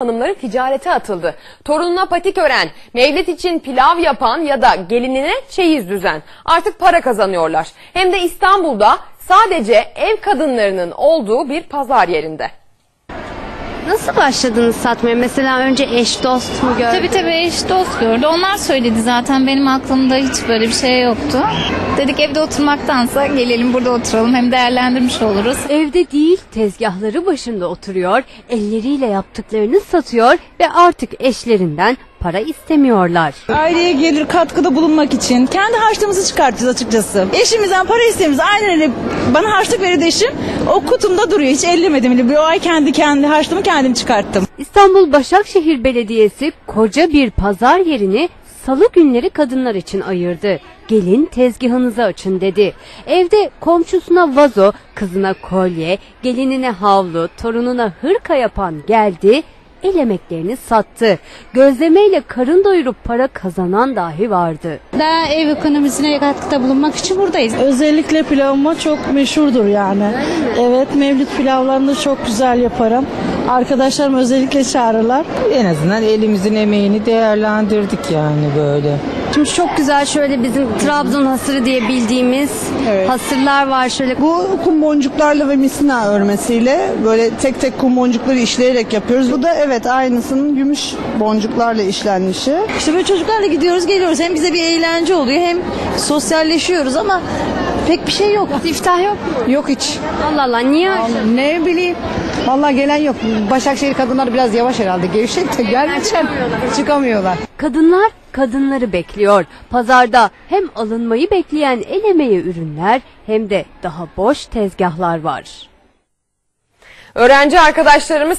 hanımları ticarete atıldı. Torununa patik ören, mevlit için pilav yapan ya da gelinine çeyiz düzen. Artık para kazanıyorlar. Hem de İstanbul'da sadece ev kadınlarının olduğu bir pazar yerinde. Nasıl başladınız satmaya? Mesela önce eş dost mu gördünüz? Tabii tabii eş dost gördü. Onlar söyledi zaten benim aklımda hiç böyle bir şey yoktu. Dedik evde oturmaktansa gelelim burada oturalım hem değerlendirmiş oluruz. Evde değil tezgahları başında oturuyor, elleriyle yaptıklarını satıyor ve artık eşlerinden para istemiyorlar. Aileye gelir katkıda bulunmak için kendi harçlığımızı çıkartacağız açıkçası. Eşimizden para istemiyoruz. Aynen öyle. Bana harçlık verirdi eşim. O kutumda duruyor. Hiç ellemedim bile. Bir o ay kendi kendi harçlığımı kendim çıkarttım. İstanbul Başakşehir Belediyesi koca bir pazar yerini salı günleri kadınlar için ayırdı. Gelin tezgahınızı açın dedi. Evde komşusuna vazo, kızına kolye, gelinine havlu, torununa hırka yapan geldi, el emeklerini sattı. Gözlemeyle karın doyurup para kazanan dahi vardı. Daha ev ekonomisine katkıda bulunmak için buradayız. Özellikle pilavıma çok meşhurdur yani. Evet mevlüt pilavlarını çok güzel yaparım. Arkadaşlarım özellikle çağırırlar. En azından elimizin emeğini değerlendirdik yani böyle. Şimdi çok güzel şöyle bizim Trabzon hasırı diye bildiğimiz hasırlar var şöyle. Bu kum boncuklarla ve misina örmesiyle böyle tek tek kum boncukları işleyerek yapıyoruz. Bu da evet aynısının gümüş boncuklarla işlenmişi. İşte böyle çocuklarla gidiyoruz geliyoruz. Hem bize bir eğlence oluyor hem sosyalleşiyoruz ama pek bir şey yok. İftah yok mu? Yok hiç. Allah Allah niye? Ne bileyim. Vallahi gelen yok. Başakşehir kadınlar biraz yavaş herhalde. Gevşek de gelmişler. Çıkamıyorlar. Kadınlar kadınları bekliyor. Pazarda hem alınmayı bekleyen el emeği ürünler hem de daha boş tezgahlar var. Öğrenci arkadaşlarımız